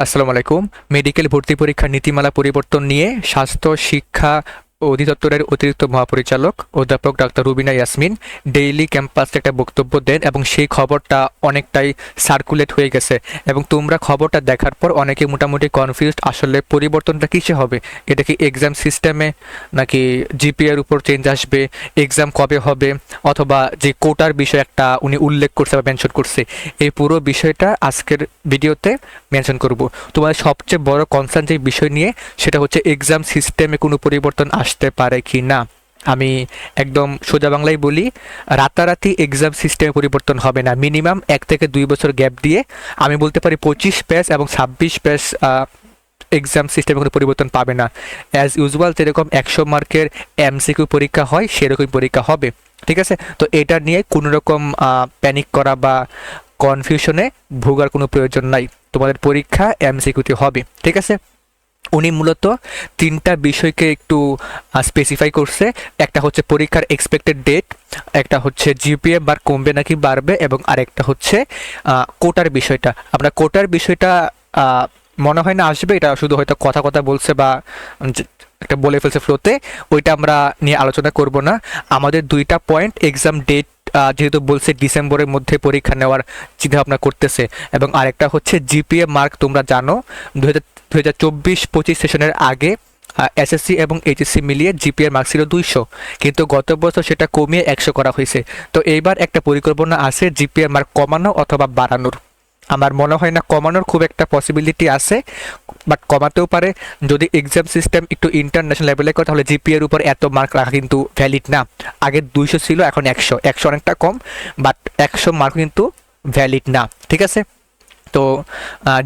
আসসালামু আলাইকুম। মেডিকেল ভর্তি পরীক্ষার নীতিমালা পরিবর্তন নিয়ে স্বাস্থ্য শিক্ষা অধিদপ্তরের অতিরিক্ত মহাপরিচালক অধ্যাপক ডাক্তার রুবিনা ইয়াসমিন ডেইলি ক্যাম্পাসে একটা বক্তব্য দেন এবং সেই খবরটা অনেকটাই সার্কুলেট হয়ে গেছে এবং তোমরা খবরটা দেখার পর অনেকে মোটামুটি কনফিউজড আসলে পরিবর্তনটা কিসে হবে? এটা কি এক্সাম সিস্টেমে নাকি জিপিএর উপর চেঞ্জ আসবে? এক্সাম কবে হবে? অথবা যে কোটার বিষয় একটা উনি উল্লেখ করছে বা মেনশন করছে, এই পুরো বিষয়টা আজকের ভিডিওতে মেনশন করব। তোমাদের সবচেয়ে বড় কনসার্ন যে বিষয় নিয়ে সেটা হচ্ছে এক্সাম সিস্টেমে কোনো পরিবর্তন আসতে পারে কি না? আমি একদম সোজা বাংলায় বলি, রাতারাতি এক্সাম সিস্টেমে পরিবর্তন হবে না। মিনিমাম এক থেকে দুই বছর গ্যাপ দিয়ে আমি বলতে পারি পঁচিশ পেজ এবং ছাব্বিশ পেজ এক্সাম সিস্টেমে কোনো পরিবর্তন পাবে না। অ্যাজ ইউজুয়াল যেরকম একশো মার্কের এমসিকিউ পরীক্ষা হয় সেরকম পরীক্ষা হবে। ঠিক আছে? তো এটা নিয়ে কোনো রকম প্যানিক করা বা কনফিউশনে ভোগার কোনো প্রয়োজন নাই। তোমাদের পরীক্ষা এমসিকিউতে হবে। ঠিক আছে? উনি মূলত তিনটা বিষয়কে একটু স্পেসিফাই করছে। একটা হচ্ছে পরীক্ষার এক্সপেক্টেড ডেট একটা হচ্ছে জিপিএ বার কমবে নাকি বাড়বে, এবং আরেকটা হচ্ছে কোটার বিষয়টা। আপনার কোটার বিষয়টা মনে হয় না আসবে, এটা শুধু হয়তো কথা কথা বলছে বা একটা বলে ফেলছে ফ্লোতে ওইটা আমরা নিয়ে আলোচনা করব না। আমাদের দুইটা পয়েন্ট এক্সাম ডেট যেহেতু বলছে ডিসেম্বরের মধ্যে পরীক্ষা নেওয়ার চিন্তাভাবনা করতেছে। এবং আরেকটা হচ্ছে জিপিএ মার্ক তোমরা জানো দু হাজার দু হাজার চব্বিশ পঁচিশ সেশনের আগে এসএসসি এবং এইচএসসি মিলিয়ে জিপিএর মার্ক ছিল দুইশো। কিন্তু গত বছর সেটা কমিয়ে একশো করা হয়েছে। তো এইবার একটা পরিকল্পনা আছে জিপিএর মার্ক কমানো অথবা বাড়ানোর। আমার মনে হয় না কমানোর খুব একটা পসিবিলিটি আছে বাট কমাতেও পারে। যদি এক্সাম সিস্টেম একটু ইন্টারন্যাশনাল লেভেলে করে, তাহলে জিপিএর উপর এত মার্ক রাখা কিন্তু ভ্যালিড না। আগে দুইশো ছিল, এখন একশো। একশো অনেকটা কম বাট একশো মার্ক কিন্তু ভ্যালিড না। ঠিক আছে? তো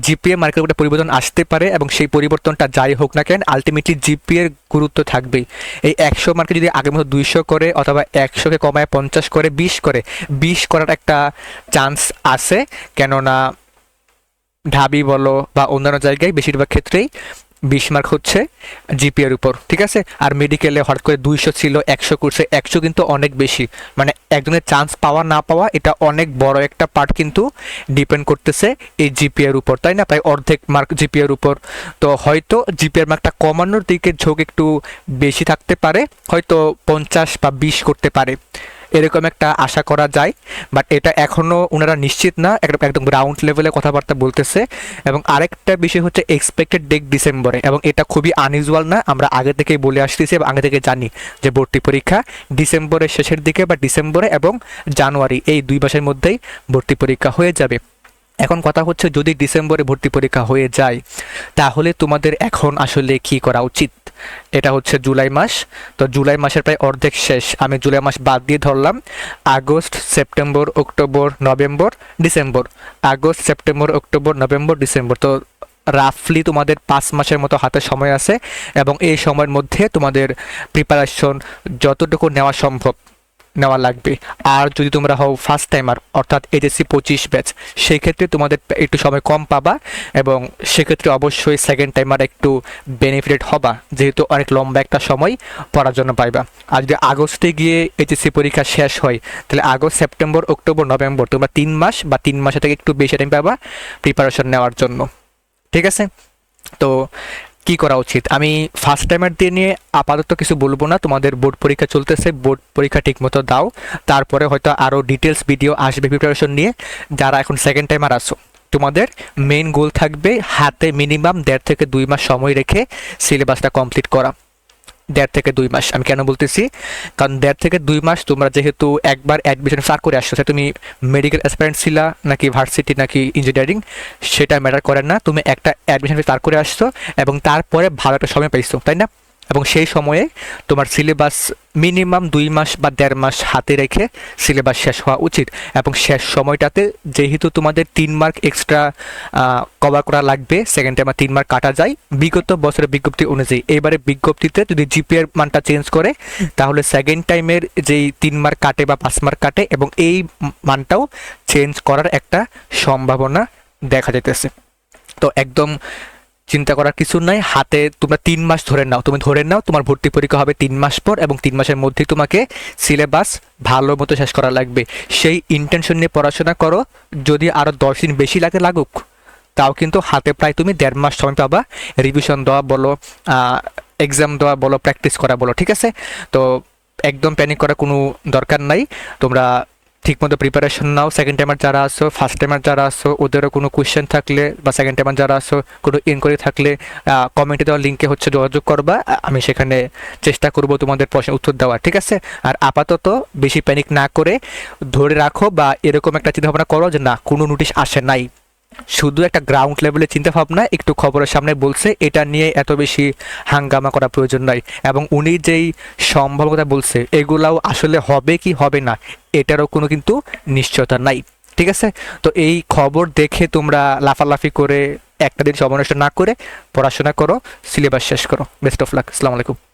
জিপিএ মার্কের একটা পরিবর্তন আসতে পারে এবং সেই পরিবর্তনটা যাই হোক না কেন আলটিমেটলি জিপিএর গুরুত্ব থাকবেই। এই একশো মার্কেট যদি আগের মতো দুইশো করে অথবা একশোকে কমায় পঞ্চাশ করে, বিশ করে, বিশ করার একটা চান্স আছে। কেননা ঢাবি বলো বা অন্যান্য জায়গায় বেশিরভাগ ক্ষেত্রেই বিশ মার্ক হচ্ছে জিপিএর উপর, ঠিক আছে? আর মেডিকেলে হঠাৎ করে দুইশো ছিল, একশো করছে, একশো কিন্তু অনেক বেশি। মানে একজনের চান্স পাওয়া, না পাওয়া, এটা অনেক বড় একটা পার্ট কিন্তু ডিপেন্ড করতেছে এই জিপিএর উপর, তাই না? প্রায় অর্ধেক মার্ক জিপিএর উপর। তো হয়তো জিপিএর মার্কটা কমানোর দিকে ঝোঁক একটু বেশি থাকতে পারে, হয়তো পঞ্চাশ বা বিশ করতে পারে। এরকম একটা আশা করা যায় বাট এটা এখনও ওনারা নিশ্চিত না একদম একদম গ্রাউন্ড লেভেলে কথাবার্তা বলতেছে। এবং আরেকটা বিষয় হচ্ছে এক্সপেক্টেড ডেট ডিসেম্বরে এবং এটা খুবই আনইউজুয়াল না, আমরা আগে থেকেই বলে আসতেছি এবং আগে থেকে জানি যে ভর্তি পরীক্ষা ডিসেম্বরের শেষের দিকে বা ডিসেম্বরে এবং জানুয়ারি এই দুই মাসের মধ্যেই ভর্তি পরীক্ষা হয়ে যাবে। এখন কথা হচ্ছে যদি ডিসেম্বরে ভর্তি পরীক্ষা হয়ে যায়, তাহলে তোমাদের এখন আসলে কি করা উচিত? এটা হচ্ছে জুলাই মাস। তো জুলাই মাসের প্রায় অর্ধেক শেষ। আমি জুলাই মাস বাদ দিয়ে ধরলাম। August, September, October, November, December. August, September, October, November, December. তো রাফলি তোমাদের পাঁচ মাসের মতো হাতে সময় আছে এবং এই সময়ের মধ্যে তোমাদের প্রিপারেশন যতটুকু নেওয়া সম্ভব। নেওয়া লাগবে। আর যদি তোমরা হও ফার্স্ট টাইমার অর্থাৎ এইচএসসি পঁচিশ ব্যাচ সেই ক্ষেত্রে তোমাদের একটু সময় কম পাবা এবং সেক্ষেত্রে অবশ্যই সেকেন্ড টাইমার একটু বেনিফিটেড হবা, যেহেতু অনেক লম্বা একটা সময় পড়ার জন্য পাইবা। আর যদি আগস্টে গিয়ে এইচএসসি পরীক্ষা শেষ হয়, তাহলে আগস্ট, সেপ্টেম্বর, অক্টোবর, নভেম্বর, তোমরা তিন মাস বা তিন মাসের থেকে একটু বেশি টাইম পাবা প্রিপারেশন নেওয়ার জন্য। ঠিক আছে? তো কি করা উচিত? আমি ফার্স্ট টাইমার দিয়ে নিয়ে আপাতত কিছু বলব না, তোমাদের বোর্ড পরীক্ষা চলতেছে বোর্ড পরীক্ষা ঠিকমতো দাও। তারপরে হয়তো আরও ডিটেলস ভিডিও আসবে প্রিপারেশন নিয়ে। যারা এখন সেকেন্ড টাইমার আসো তোমাদের মেন গোল থাকবে হাতে মিনিমাম দেড় থেকে দুই মাস সময় রেখে সিলেবাসটা কমপ্লিট করা। দেড় থেকে দুই মাস। আমি কেন বলতেছি? কারণ দেড় থেকে দুই মাস তোমরা যেহেতু একবার অ্যাডমিশন ফাঁক করে আসছো তুমি মেডিকেল অ্যাসপারেন্ট ছিলা, নাকি ভার্সিটি নাকি ইঞ্জিনিয়ারিং সেটা ম্যাটার করে না। তুমি একটা অ্যাডমিশন ফাঁক করে আসছো এবং তারপরে ভালো একটা সময় পাইছো, তাই না? এবং সেই সময়ে তোমার সিলেবাস মিনিমাম দুই মাস বা দেড় মাস হাতে রেখে সিলেবাস শেষ হওয়া উচিত এবং শেষ সময়টাতে যেহেতু তোমাদের তিন মার্ক এক্সট্রা কভার করা লাগবে সেকেন্ড টাইমে তিন মার্ক কাটা যায়। বিগত বছরের বিজ্ঞপ্তি অনুযায়ী এবারে বিজ্ঞপ্তিতে যদি জিপিএর মানটা চেঞ্জ করে, তাহলে সেকেন্ড টাইমের যেই তিন মার্ক কাটে বা পাঁচ মার্ক কাটে এবং এই মানটাও চেঞ্জ করার একটা সম্ভাবনা দেখা যেতেছে তো একদম চিন্তা করার কিছু নাই। হাতে তোমরা তিন মাস ধরে নাও। তুমি ধরে নাও, তোমার ভর্তি পরীক্ষা হবে তিন মাস পর এবং তিন মাসের মধ্যেই তোমাকে সিলেবাস ভালো মতো শেষ করা লাগবে। সেই ইন্টেনশন নিয়ে পড়াশোনা করো। যদি আরও দশ দিন বেশি লাগে লাগুক, তাও কিন্তু হাতে প্রায় তুমি দেড় মাস সময় পাবা। রিভিশন দেওয়া বলো এক্সাম দেওয়া বলো প্র্যাকটিস করা বলো, ঠিক আছে? তো একদম প্যানিক করার কোনো দরকার নাই। তোমরা ঠিকমতো প্রিপারেশন নাও। সেকেন্ড টাইমার যারা আসো ফার্স্ট টাইমার যারা আসো ওদেরও কোনো কোয়েশ্চেন থাকলে বা সেকেন্ড টাইমার যারা আসো কোনো ইনকোয়ারি থাকলে কমেন্টে দেওয়া লিঙ্কে হচ্ছে যোগাযোগ করবা। আমি সেখানে চেষ্টা করব তোমাদের প্রশ্নের উত্তর দেওয়ার, ঠিক আছে? আর আপাতত বেশি প্যানিক না করে ধরে রাখো বা এরকম একটা চিন্তাভাবনা করো যে না, কোনো নোটিশ আসে নাই। শুধু একটা গ্রাউন্ড লেভেলে চিন্তা ভাবনা একটু খবরের সামনে বলছে, এটা নিয়ে এত বেশি হাঙ্গামা করা প্রয়োজন নাই। এবং উনি যেই সম্ভাবনা বলছে, এগুলাও আসলে হবে কি হবে না, এটারও কোনো কিন্তু নিশ্চয়তা নাই। ঠিক আছে? তো এই খবর দেখে তোমরা লাফালাফি করে একটা দিন সমনষ্ট না করে পড়াশোনা করো, সিলেবাস শেষ করো। বেস্ট অফ লাক আসসালামু আলাইকুম।